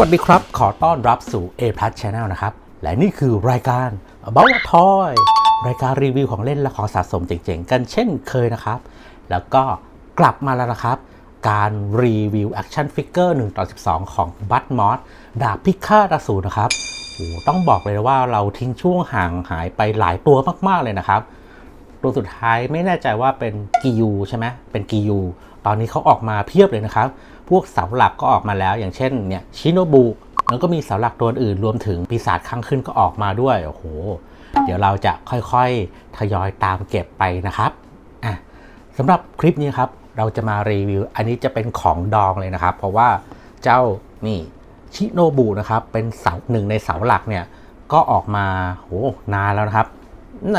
สวัสดีครับ ขอต้อนรับสู่ A Plus Channel นะครับ และนี่คือรายการ About a Toy รายการรีวิวของเล่นและของสะสมเจ๋งๆ กันเช่นเคยนะครับ แล้วก็กลับมาแล้วนะครับ การรีวิวแอคชั่นฟิกเกอร์1ต่อ 12 ของบัตมอสดาบพิฆาตอสูรนะครับโอ้ต้องบอกเลยว่าเราทิ้งช่วงห่างหายไปหลายตัวมากๆเลยนะครับ ตัวสุดท้ายไม่แน่ใจว่าเป็นกิยูใช่ไหมเป็นกิยูตอนนี้เขาออกมาเพียบเลยนะครับ พวกเสาหลักก็ออกมาแล้ว อย่างเช่นเนี่ยชิโนบุแล้วก็มีเสาหลักตัวอื่นรวมถึงปีศาจข้างขึ้นก็ออกมาด้วยโอ้โหเดี๋ยวเราจะค่อยๆทยอยตามเก็บไปนะครับอะสำหรับคลิปนี้ครับเราจะมารีวิว อันนี้จะเป็นของดองเลยนะครับ เพราะว่าเจ้านี่ชิโนบุนะครับเป็นเสาหนึ่งในเสาหลักเนี่ยก็ออกมาโหนานแล้วนะครับน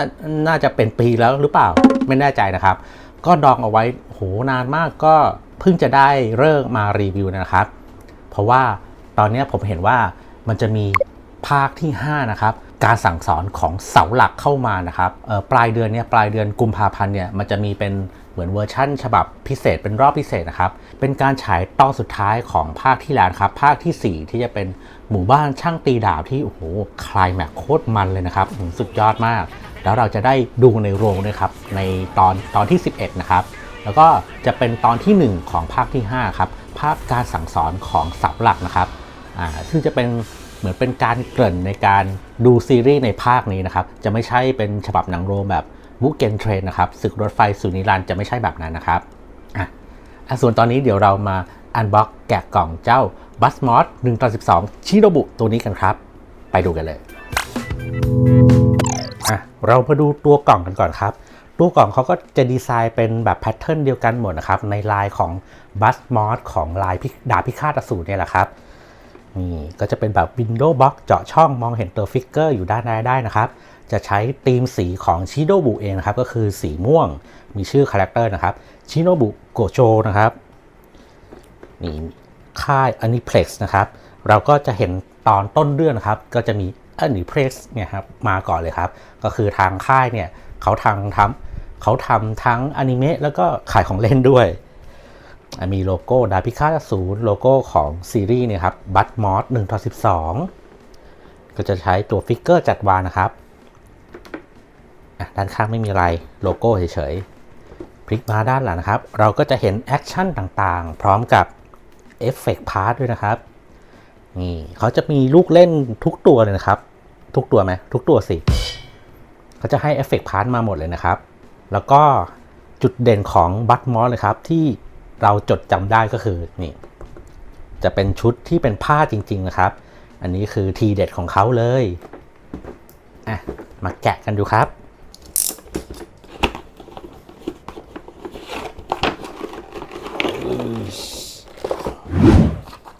น่าจะเป็นปีแล้วหรือเปล่าไม่แน่ใจนะครับ ก็ดองเอาไว้โหนานมากก็ เพิ่งจะได้เริ่มมารีวิวนะครับ เพราะว่าตอนนี้ผมเห็นว่ามันจะมีภาคที่ 5 นะครับ การสั่งสอนของเสาหลักเข้ามานะครับปลายเดือนเนี้ยปลายเดือนกุมภาพันธ์เนี่ยมันจะมีเป็นเหมือนเวอร์ชั่น ฉบับพิเศษเป็นรอบพิเศษนะครับ เป็นการฉายตอนสุดท้ายของภาคที่แล้วครับ ภาคทีสี่4 ที่จะเป็นหมู่บ้านช่างตีดาบที่โอ้โหคลายแม็กโคตรมันเลยนะครับสุดยอดมาก แล้วเราจะได้ดูในโรงด้วยครับในตอนตอนที่ 11 นะครับ แล้วก็จะเป็นตอนที่ 1 ของภาคที่5ครับภาคการสั่งสอนของเสาหลักนะครับซึ่งจะเป็นเหมือนเป็นการเกริ่นในการดูซีรีส์ในภาคนี้นะครับ จะไม่ใช่เป็นฉบับหนังโรงแบบบุกเกนเทรนนะครับศึกรถไฟสุนิรันจะไม่ใช่แบบนั้นนะครับอะส่วนตอนนี้เดี๋ยวเรามาอันบ็อกแกะกล่องเจ้าบัสมอส1ต่อ12 ชิโนบุตัวนี้กันครับ ไปดูกันเลยอะเรามาดูตัวกล่องกันก่อนครับ ตัวกล่องเขาก็จะดีไซน์เป็นแบบแพทเทิร์นเดียวกันหมดนะครับ ในลายของบัสมอสของลายดาบพิฆาตอสูรเนี่ยแหละครับนี่ก็จะเป็นแบบ Window Box เจาะช่องมองเห็นตัวฟิกเกอร์อยู่ด้านในได้นะครับ จะใช้ธีมสีของชิโนบุเองนะครับ ก็คือสีม่วงมีชื่อคาแรคเตอร์นะครับชิโนบุโกโจนะครับนี่ค่าย Aniplex นะครับ เราก็จะเห็นตอนต้นเรื่องนะครับ ก็จะมี Aniplex เนี่ยครับมาก่อนเลยครับ ก็คือทางค่ายเนี่ยเขาทางทำ เขาทำทั้งอนิเมะแล้วก็ขายของเล่นด้วย มีโลโก้ดาพิฆาตอสูรโลโก้ของซีรีส์เนี่ยครับบัตมอสหนึ่งต่อสิบสองก็จะใช้ตัวฟิกเกอร์จัดวางนะครับด้านข้างไม่มีอะไรโลโก้เฉยๆพลิกมาด้านหลังนะครับ เราก็จะเห็นแอคชั่นต่างๆ พร้อมกับเอฟเฟกต์พาร์ทด้วยนะครับนี่เขาจะมีลูกเล่นทุกตัวเลยนะครับ ทุกตัวไหมทุกตัวสิเขาจะให้เอฟเฟกต์พาร์ทมาหมดเลยนะครับ แล้วก็จุดเด่นของบัตมอสเลยครับ ที่เราจดจำได้ก็คือนี่จะเป็นชุดที่เป็นผ้าจริง ๆ นะครับ อันนี้คือทีเด็ดของเขาเลยอะมาแกะกันดูครับ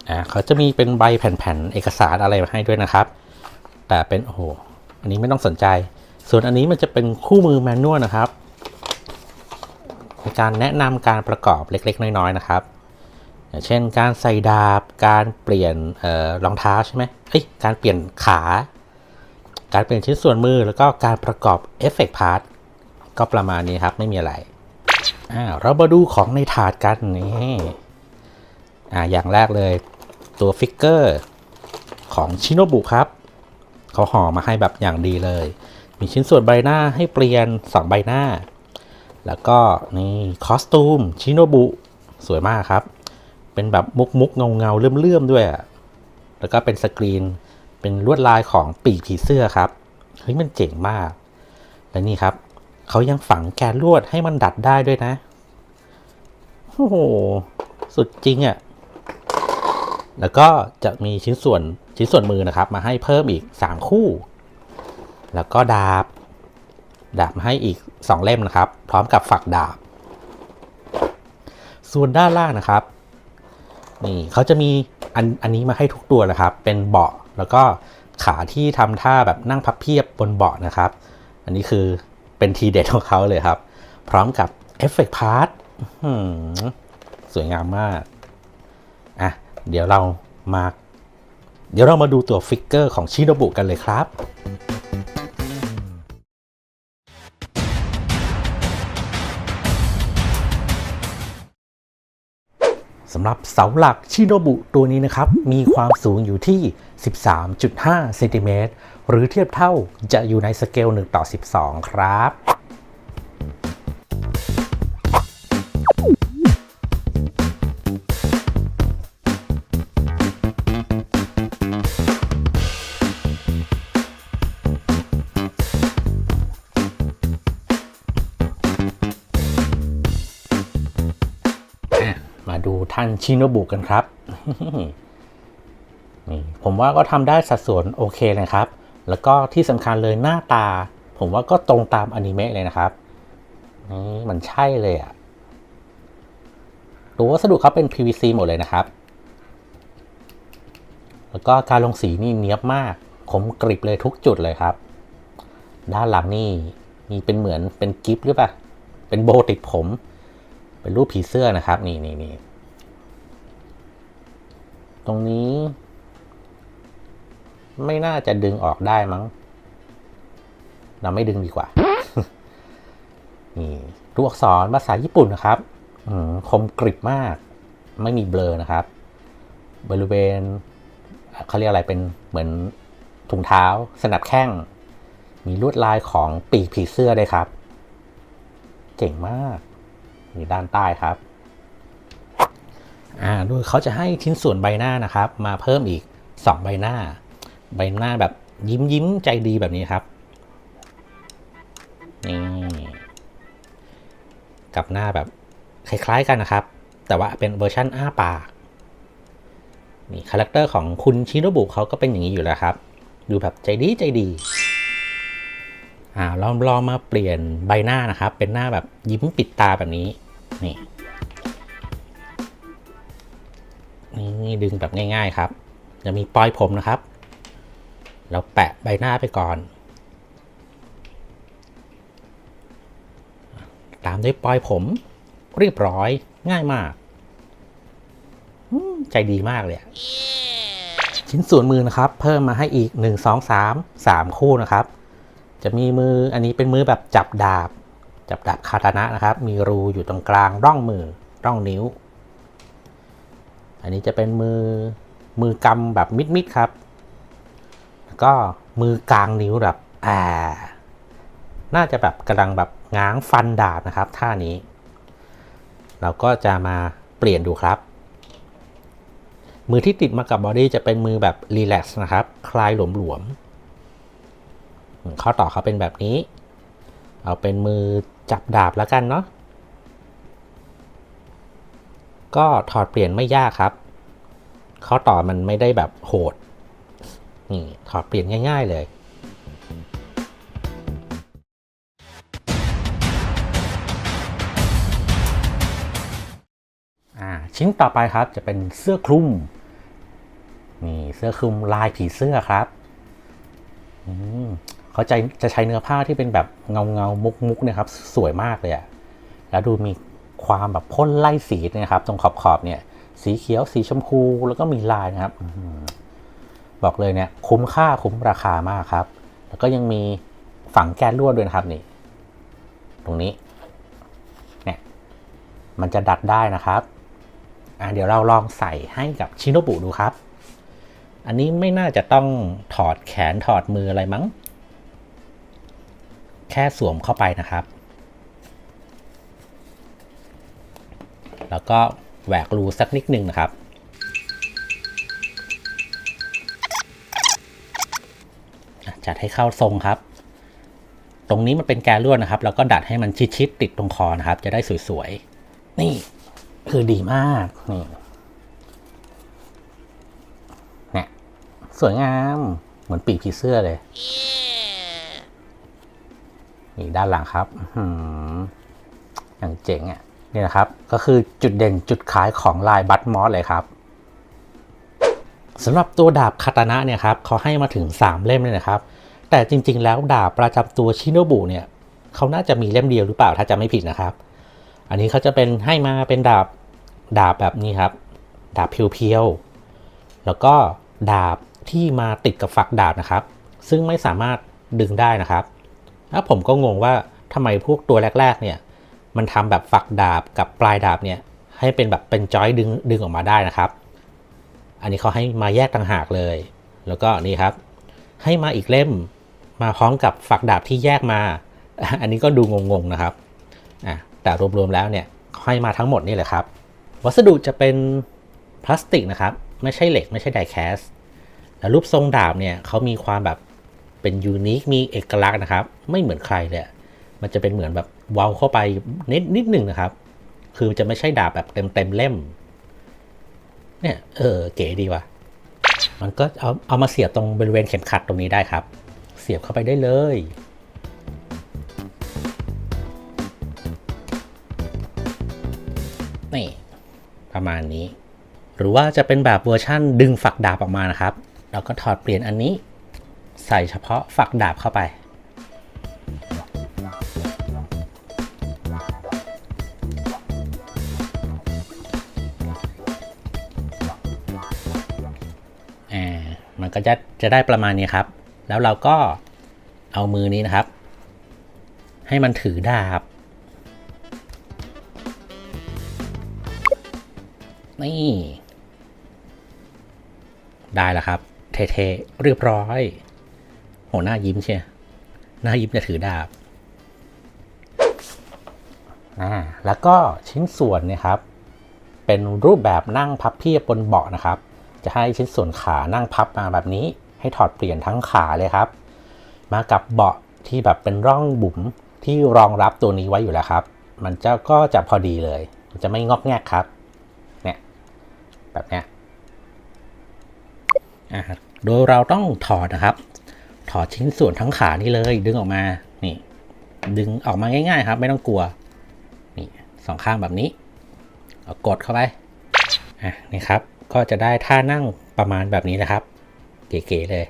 อ่าเขาจะมีเป็นใบแผ่นๆ เอกสารอะไรมาให้ด้วยนะครับ แต่เป็น โอ้โห อันนี้ไม่ต้องสนใจ ส่วนอันนี้มันจะเป็นคู่มือแมนนวลนะครับ ในการแนะนำการประกอบเล็ก ๆ น้อยๆนะครับ อย่างเช่น การใส่ดาบ การเปลี่ยนออรองเท้าใช่ไหมเอ้ยการเปลี่ยนขา การเปลี่ยนชิ้นส่วนมือแล้วก็การประกอบเอฟเฟกต์พาร์ทก็ประมาณนี้ครับไม่มีอะไรอ่าเรามาดูของในถาดกันนี่อ่าอย่างแรกเลยตัวฟิกเกอร์ของชิโนบุครับเขาห่อมาให้แบบอย่างดีเลย มีชิ้นส่วนใบหน้าให้เปลี่ยน 2 ใบหน้า แล้วก็นี่คอสตูมชิโนบุสวยมากครับ เป็นแบบมุกมุกเงาเงาเลื่อมเลื่อมด้วย แล้วก็เป็นสกรีน เป็นลวดลายของปีกผีเสื้อครับ เฮ้ยมันเจ๋งมาก และนี่ครับ เขายังฝังแกนลวดให้มันดัดได้ด้วยนะ โอ้โห สุดจริงอะ่ะ แล้วก็จะมีชิ้นส่วนชิ้นส่วนมือนะครับ มาให้เพิ่มอีก 3 คู่ แล้วก็ดาบ ดาบมาให้อีก 2 เล่มนะครับ พร้อมกับฝักดาบ ส่วนด้านล่างนะครับ นี่เขาจะมีอันอันนี้มาให้ทุกตัวนะครับ เป็นเบาะแล้วก็ขาที่ทำท่าแบบนั่งพับเพียบบนเบาะนะครับ อันนี้คือเป็นทีเด็ดของเขาเลยครับ พร้อมกับเอฟเฟกต์พาร์ทสวยงามมาก อะ เดี๋ยวเรามา เดี๋ยวเรามาดูตัวฟิกเกอร์ของชิโนบุกันเลยครับ สำหรับเสาหลักชิโนบุตัวนี้นะครับ มีความสูงอยู่ที่ 13.5 เซนติเมตรหรือเทียบเท่าจะอยู่ในสเกล 1 ต่อ 12 ครับ มาดูท่านชิโนบุกันครับนี่ผมว่าก็ทำได้สัดส่วนโอเคเลยครับ แล้วก็ที่สำคัญเลยหน้าตา ผมว่าก็ตรงตามอนิเมะเลยนะครับนี่มันใช่เลยอะตัววัสดุเขาเป็น PVC หมดเลยนะครับ แล้วก็การลงสีนี่เนี้ยบมากคมกริบเลยทุกจุดเลยครับ ด้านหลังนี่มีเป็นเหมือนเป็นกิฟต์หรือเปล่า เป็นโบติดผม เป็นรูปผีเสื้อนะครับ นี่นี่นี่ รงนี้ ไม่น่าจะดึงออกได้มั้ง เราไม่ดึงดีกว่า นี่ตัวอักษรภาษาญี่ปุ่นนะครับคมกริบมาก ไม่มีเบลอนะครับ บริเวณเขาเรียกอะไรเป็นเหมือนถุงเท้า สนับแข้ง มีลวดลายของปีกผีเสื้อด้วยครับ เจ๋งมากอยู่ด้านใต้ครับ อ่าโดยเขาจะให้ชิ้นส่วนใบหน้านะครับ มาเพิ่มอีก 2 ใบหน้า ใบหน้าแบบยิ้มยิ้มใจดีแบบนี้ครับนี่กับหน้าแบบคล้ายๆกันนะครับ แต่ว่าเป็นเวอร์ชั่นอ้าปากนี่คาแรคเตอร์ของคุณชิโนบุเขาก็เป็นอย่างนี้อยู่แล้วครับ ดูแบบใจดีใจดีอ่าเราลองมาเปลี่ยนใบหน้านะครับ เป็นหน้าแบบยิ้มปิดตาแบบนี้นี่ นี่ดึงแบบง่าย ๆ ครับ จะมีปลอยผมนะครับ เราแปะใบหน้าไปก่อน ตามด้วยปลอยผม เรียบร้อยง่ายมาก ใจดีมากเลยชิ้นส่วนมือนะครับ เพิ่มมาให้อีก 1 2 3 3 คู่นะครับ จะมีมืออันนี้เป็นมือแบบจับดาบ จับดาบคาตานะนะครับ มีรูอยู่ตรงกลางร่องมือร่องนิ้ว อันนี้จะเป็นมือมือกำแบบมิดๆครับ แล้วก็มือกลางนิ้วแบบอ่าน่าจะแบบกำลังแบบง้างฟันดาบนะครับท่านี้ เราก็จะมาเปลี่ยนดูครับ มือที่ติดมากับบอดี้จะเป็นมือแบบรีแลกซ์นะครับ คลายหลวมๆข้อต่อเขาเป็นแบบนี้ เอาเป็นมือจับดาบแล้วกันเนาะ ก็ถอดเปลี่ยนไม่ยากครับ ข้อต่อมันไม่ได้แบบโหดนี่ถอดเปลี่ยนง่าย ๆเลยอ่าชิ้นต่อไปครับจะเป็นเสื้อคลุมนี่เสื้อคลุมลายผีเสื้อครับอืมเขาจะจะใช้เนื้อผ้าที่เป็นแบบเงาเงามุกมุกนะครับ สวยมากเลยอะแล้วดูมี ความแบบพ่นไล่สีนะครับ ตรงขอบขอบเนี่ย สีเขียวสีชมพูแล้วก็มีลายนะครับบอกเลยเนี่ย คุ้มค่าคุ้มราคามากครับ แล้วก็ยังมีฝังแกนลวดด้วยนะครับนี่ ตรงนี้เนี่ยมันจะดัดได้นะครับอ่าเดี๋ยวเราลองใส่ให้กับชิโนบุดูครับ อันนี้ไม่น่าจะต้องถอดแขนถอดมืออะไรมั้ง แค่สวมเข้าไปนะครับ แล้วก็แหวกรูสักนิดนึงนะครับ จัดให้เข้าทรงครับ ตรงนี้มันเป็นแกนลวดนะครับ แล้วก็ดัดให้มันชิดๆติดตรงคอนะครับ จะได้สวยๆ นี่คือดีมาก นี่เนี่ยสวยงามเหมือนปีกผีเสื้อเลย นี่ด้านหลังครับหืออย่างเจ๋งอะ่ะ นี่นะครับ ก็คือจุดเด่นจุดขายของลายบัตมอสเลยครับสำหรับตัวดาบคาตานะเนี่ยครับเขาให้มาถึง 3 เล่มเลยนะครับ แต่จริงๆ แล้วดาบประจำตัวชิโนบุเนี่ยเขาน่าจะมีเล่มเดียวหรือเปล่าถ้าจะไม่ผิดนะครับ อันนี้เขาจะเป็นให้มาเป็นดาบดาบแบบนี้ครับ ดาบเพียวๆแล้วก็ดาบที่มาติดกับฝักดาบนะครับ ซึ่งไม่สามารถดึงได้นะครับแล้วผมก็งงว่าทำไมพวกตัวแรก ๆ เนี่ย มันทำแบบฝักดาบกับปลายดาบเนี่ยให้เป็นแบบเป็นจอยดึงดึงออกมาได้นะครับ อันนี้เขาให้มาแยกต่างหากเลย แล้วก็นี่ครับ ให้มาอีกเล่มมาพร้อมกับฝักดาบที่แยกมา อันนี้ก็ดูงงๆนะครับอะแต่รวมๆแล้วเนี่ยให้มาทั้งหมดนี่แหละครับ วัสดุจะเป็นพลาสติกนะครับ ไม่ใช่เหล็กไม่ใช่ไดแคสแล้วรูปทรงดาบเนี่ยเขามีความแบบเป็นยูนิคมีเอกลักษณ์นะครับ ไม่เหมือนใครเลยมันจะเป็นเหมือนแบบ เว้าเข้าไปนิดนิดหนึ่งนะครับ คือจะไม่ใช่ดาบแบบเต็มเต็มเล่ม เนี่ย เออ เก๋ดีว่ะ มันก็เอาเอามาเสียบตรงบริเวณเข็มขัดตรงนี้ได้ครับ เสียบเข้าไปได้เลยนี่ประมาณนี้ หรือว่าจะเป็นแบบเวอร์ชั่นดึงฝักดาบออกมานะครับ เราก็ถอดเปลี่ยนอันนี้ ใส่เฉพาะฝักดาบเข้าไป มันก็จะจะได้ประมาณนี้ครับ แล้วเราก็เอามือนี้นะครับ ให้มันถือดาบ นี่ ได้แล้วครับ เท่ๆเรียบร้อยโหหน้ายิ้มเชียหน้ายิ้มจะถือดาบอ่าแล้วก็ชิ้นส่วนเนี่ยครับ เป็นรูปแบบนั่งพับเพียบบนเบาะนะครับ จะให้ชิ้นส่วนขานั่งพับมาแบบนี้ ให้ถอดเปลี่ยนทั้งขาเลยครับ มากับเบาะที่แบบเป็นร่องบุ๋มที่รองรับตัวนี้ไว้อยู่แล้วครับ มันจะก็จะพอดีเลย จะไม่งอกแงกครับ เนี่ย แบบเนี้ยอ่าโดยเราต้องถอดนะครับ ถอดชิ้นส่วนทั้งขานี่เลย ดึงออกมา นี่ ดึงออกมาง่ายๆครับ ไม่ต้องกลัว นี่สองข้างแบบนี้ กดเข้าไป อะ นี่ครับ ก็จะได้ท่านั่งประมาณแบบนี้นะครับ เก๋ๆเลย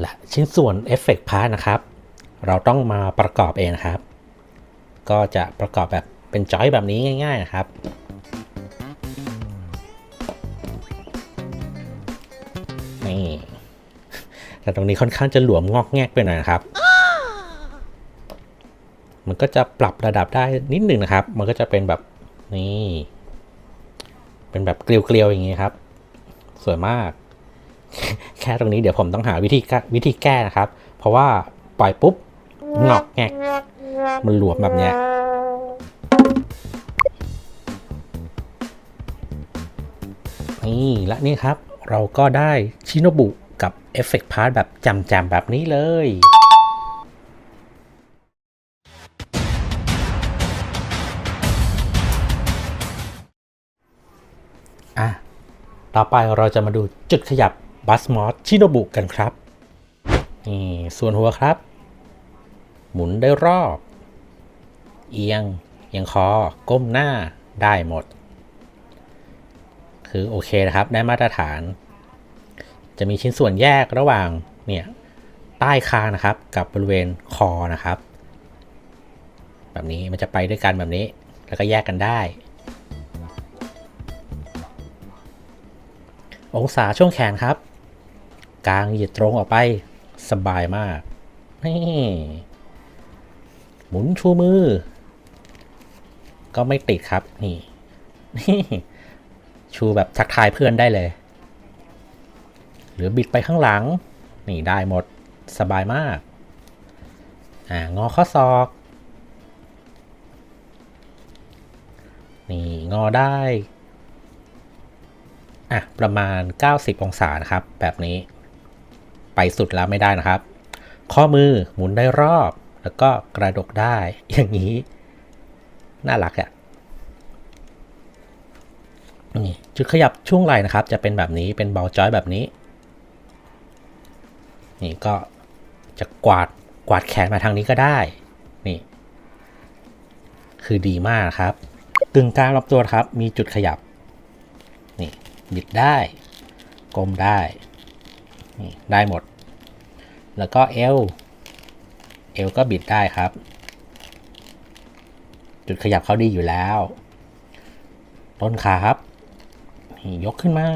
และชิ้นส่วนเอฟเฟกต์พาร์ทนะครับ เราต้องมาประกอบเองนะครับ ก็จะประกอบแบบเป็นจอยแบบนี้ง่าย ๆ นะครับนี่แต่ตรงนี้ค่อนข้างจะหลวมงอกแงกไปหน่อยนะครับ มันก็จะปรับระดับได้นิดหนึ่งนะครับ มันก็จะเป็นแบบนี่ เป็นแบบเกลียวๆอย่างนี้ครับ สวยมาก แค่ตรงนี้เดี๋ยวผมต้องหาวิธีวิธีแก้นะครับ เพราะว่าปล่อยปุ๊บงอกแงกมันหลวมแบบเนี้ยนี่และนี่ครับ เราก็ได้ชิโนบุกับเอฟเฟกต์พาร์ทแบบจำๆแบบนี้เลย ต่อไปเราจะมาดูจุดขยับบัสมอสชิโนบุกันครับ นี่ส่วนหัวครับ หมุนได้รอบ เอียงเอียงคอ ก้มหน้าได้หมด คือโอเคนะครับ ได้มาตรฐาน จะมีชิ้นส่วนแยกระหว่างเนี่ยใต้คางนะครับ กับบริเวณคอนะครับ แบบนี้มันจะไปด้วยกันแบบนี้ แล้วก็แยกกันได้ องศาช่วงแขนครับ กลางเหยียดตรงออกไป สบายมาก นี่ หมุนชูมือ ก็ไม่ติดครับ นี่ นี่ ชูแบบทักทายเพื่อนได้เลย หรือบิดไปข้างหลัง นี่ได้หมด สบายมาก อ่า งอข้อศอก นี่ งอได้ อะประมาณ 90 องศานะครับ แบบนี้ ไปสุดแล้วไม่ได้นะครับ ข้อมือหมุนได้รอบ แล้วก็กระดกได้ อย่างนี้ น่ารักอะ่ะนี่จุดขยับช่วงไหล่นะครับ จะเป็นแบบนี้เป็นเบาจอยแบบนี้ นี่ก็จะกวาดกวาดแขนมาทางนี้ก็ได้ นี่ คือดีมากครับกึ่งกลางลำตัวครับ มีจุดขยับ บิดได้กลมได้นี่ได้หมด แล้วก็เอวเอวก็บิดได้ครับ จุดขยับเขาดีอยู่แล้ว ต้นขาครับนี่ยกขึ้นมา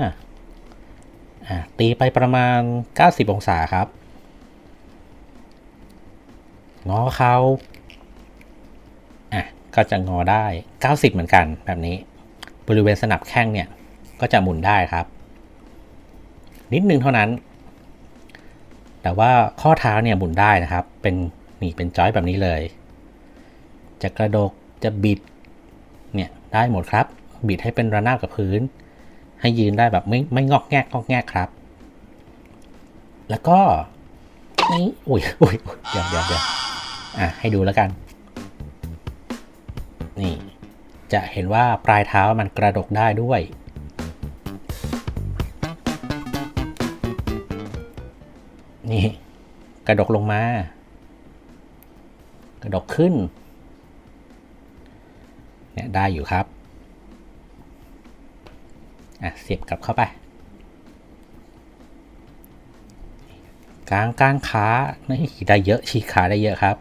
อะตีไปประมาณ 90 องศาครับงอเข่าอะก็จะงอได้ 90 เหมือนกันแบบนี้ บริเวณสนับแข้งเนี่ย ก็จะหมุนได้ครับ นิดนึงเท่านั้น แต่ว่าข้อเท้าเนี่ยหมุนได้นะครับ เป็นนี่เป็นจอยแบบนี้เลย จะกระดกจะบิดเนี่ยได้หมดครับ บิดให้เป็นระนาบกับพื้น ให้ยืนได้แบบไม่ไม่งอกแงกงอกแงกครับ แล้วก็นี่อุ้ยอุ้ยอุ๊ยเดี๋ยวเดี๋ยวเดี๋ยวอะให้ดูแล้วกัน นี่ จะเห็นว่าปลายเท้ามันกระดกได้ด้วย นี่ กระดกลงมา กระดกขึ้น เนี่ยได้อยู่ครับ อะ เสียบกลับเข้าไป กลางกลางขานี่ได้เยอะฉีกขาได้เยอะครับ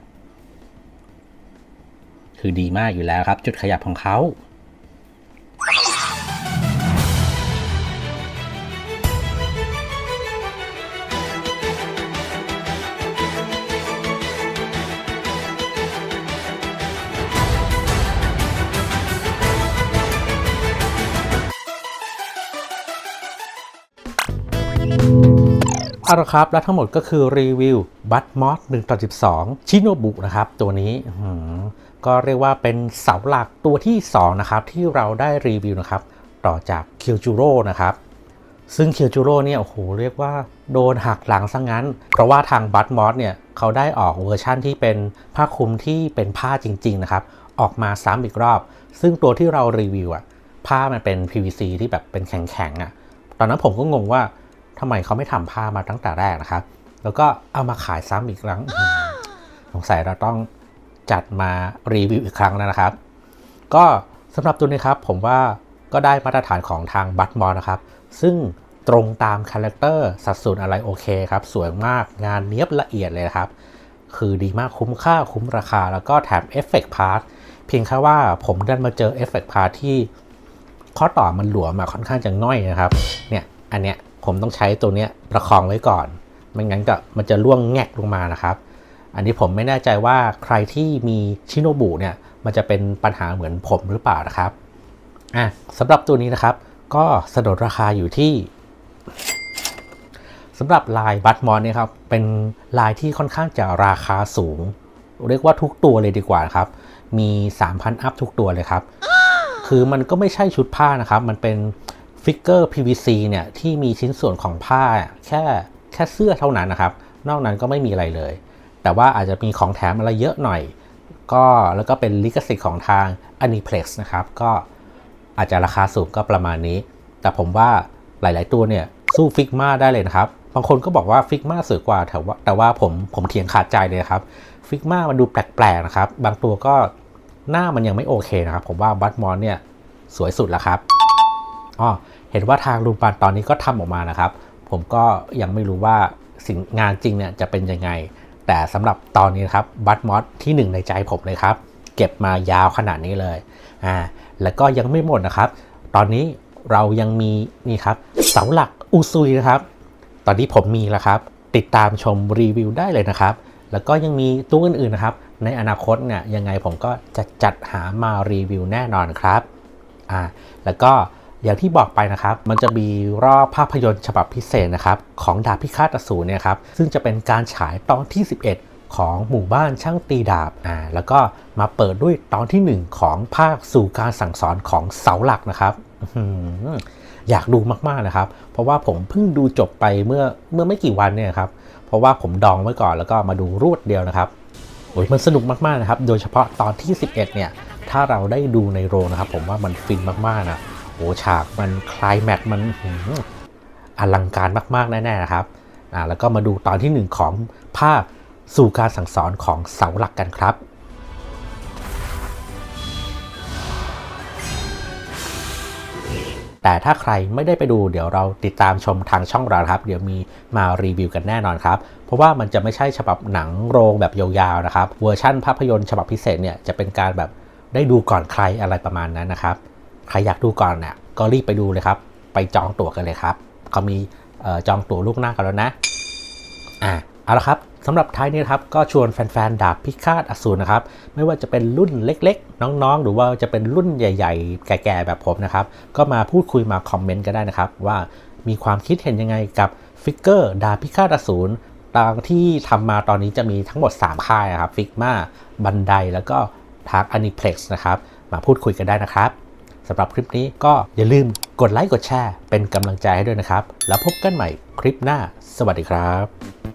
คือดีมากอยู่แล้วครับ จุดขยับของเขา เอาละครับและทั้งหมดก็คือรีวิวบัตมอส1ต่อ12ชิโนบุนะครับตัวนี้ก็เรียกว่าเป็นเสาหลักตัวที่ 2 นะครับ ที่เราได้รีวิวนะครับ ต่อจากเคียวจูโร่นะครับ ซึ่งเคียวจูโร่เนี่ยโอ้โหเรียกว่าโดนหักหลังซะงั้น เพราะว่าทางบัตมอสเนี่ยเขาได้ออกเวอร์ชั่นที่เป็นผ้าคลุมที่เป็นผ้าจริง ๆ นะครับ ออกมาซ้ำอีกรอบ ซึ่งตัวที่เรารีวิวอะผ้ามันเป็น PVC ที่แบบเป็นแข็งๆอะตอนนั้นผมก็งงว่า ทำไมเขาไม่ทำผ้ามาตั้งแต่แรกนะครับ แล้วก็เอามาขายซ้ำอีกครั้งอื้อหือสงสัยเราต้องจัดมารีวิวอีกครั้งแล้วนะครับ ก็สำหรับตัวนี้ครับผมว่าก็ได้มาตรฐานของทางบัตมอนะครับ ซึ่งตรงตามคาแรคเตอร์สัดส่วนอะไรโอเคครับ สวยมากงานเนี้ยบละเอียดเลยนะครับ คือดีมากคุ้มค่าคุ้มราคา แล้วก็แถมเอฟเฟกต์พาร์ทเพียงแค่ว่าผมดันมาเจอเอฟเฟกต์พาร์ทที่ข้อต่อมันหลวมอะค่อนข้างจะง่อยนะครับ เนี่ย อันเนี้ย ผมต้องใช้ตัวนี้ประคองไว้ก่อน ไม่งั้นก็มันจะล่วงแงกลงมานะครับ อันนี้ผมไม่แน่ใจว่าใครที่มีชิโนบุเนี่ยมันจะเป็นปัญหาเหมือนผมหรือเปล่านะครับอะสำหรับตัวนี้นะครับ ก็สนนราคาอยู่ที่สำหรับลายบัตมอนเนี่ยครับเป็นลายที่ค่อนข้างจะราคาสูง เรียกว่าทุกตัวเลยดีกว่าครับ มี 3,000 อัพทุกตัวเลยครับ คือมันก็ไม่ใช่ชุดผ้านะครับ มันเป็น ฟิกเกอร์ PVC เนี่ยที่มีชิ้นส่วนของผ้าแค่แค่เสื้อเท่านั้นนะครับ นอกนั้นก็ไม่มีอะไรเลย แต่ว่าอาจจะมีของแถมอะไรเยอะหน่อย ก็แล้วก็เป็นลิขสิทธิ์ของทาง Aniplex นะครับ ก็อาจจะราคาสูงก็ประมาณนี้ แต่ผมว่าหลาย ๆ ตัวเนี่ยสู้ฟิกมาได้เลยนะครับ บางคนก็บอกว่าฟิกมาสวยกว่าแต่ว่าแต่ว่าผมผมเถียงขาดใจเลยครับฟิกมามันดูแปลก ๆ นะครับ บางตัวก็หน้ามันยังไม่โอเคนะครับ ผมว่าบัตมอนเนี่ยสวยสุดแล้วครับอ๋อ เห็นว่าทางรูปันตอนนี้ก็ทำออกมานะครับ ผมก็ยังไม่รู้ว่าสิ่งงานจริงเนี่ยจะเป็นยังไง แต่สำหรับตอนนี้ครับบัตมอสที่หนึ่งในใจผมเลยครับ เก็บมายาวขนาดนี้เลยอ่าแล้วก็ยังไม่หมดนะครับ ตอนนี้เรายังมีนี่ครับเสาหลักอุซุยนะครับ ตอนนี้ผมมีแล้วครับ ติดตามชมรีวิวได้เลยนะครับ แล้วก็ยังมีตู้อื่นๆนะครับ ในอนาคตเนี่ยยังไงผมก็จะจัดหามารีวิวแน่นอนครับอ่าแล้วก็ อย่างที่บอกไปนะครับ มันจะมีรอบภาพยนตร์ฉบับพิเศษนะครับของดาบพิฆาตอสูรเนี่ยครับ ซึ่งจะเป็นการฉายตอนที่ 11 ของหมู่บ้านช่างตีดาบ อ่า แล้วก็มาเปิดด้วยตอนทีหนึ่1 ของภาคสู่การสั่งสอนของเสาหลักนะครับอื้อหืออยากดูมากๆนะครับ เพราะว่าผมเพิ่งดูจบไปเมื่อเมื่อไม่กี่วันเนี่ยครับ เพราะว่าผมดองไว้ก่อนแล้วก็มาดูรวดเดียวนะครับ โอ้ยมันสนุกมากๆนะครับ โดยเฉพาะตอนที่ 11 เนี่ย ถ้าเราได้ดูในโรงนะครับ ผมว่ามันฟินมากๆนะ โอ้ฉากมันคลายแม็กมันออลังการมากๆ แน่ ๆ นะครับอ่าแล้วก็มาดูตอนที่ 1 ของภาคสู่การสั่งสอนของเสาหลักกันครับแต่ถ้าใครไม่ได้ไปดูเดี๋ยวเราติดตามชมทางช่องเราครับ เดี๋ยวมีมารีวิวกันแน่นอนครับ เพราะว่ามันจะไม่ใช่ฉบับหนังโรงแบบยาวๆนะครับ เวอร์ชั่นภาพยนตร์ฉบับพิเศษเนี่ยจะเป็นการแบบได้ดูก่อนใครอะไรประมาณนั้นนะครับ ใครอยากดูก่อนเนี่ยก็รีบไปดูเลยครับ ไปจองตั๋วกันเลยครับเขามีออจองตั๋วลูกหน้ากันแล้วนะอะเอาละครับสำหรับท้ายนี้ครับก็ชวนแฟนๆดาบพิฆาตอสูรนะครับ ไม่ว่าจะเป็นรุ่นเล็กๆ น้องๆ หรือว่าจะเป็นรุ่นใหญ่ ๆ แก่ๆ แบบผมนะครับ ก็มาพูดคุยมาคอมเมนต์ก็ได้นะครับ ว่ามีความคิดเห็นยังไงกับฟิกเกอร์ดาบพิฆาตอสูรตามที่ทำมาตอนนี้จะมีทั้งหมด 3 ค่ายนะครับฟิกมาบันไดแล้วก็ทางอนิเพล็กซ์นะครับ มาพูดคุยกันได้นะครับ สำหรับคลิปนี้ก็อย่าลืมกดไลค์กดแชร์เป็นกำลังใจให้ด้วยนะครับ แล้วพบกันใหม่คลิปหน้า สวัสดีครับ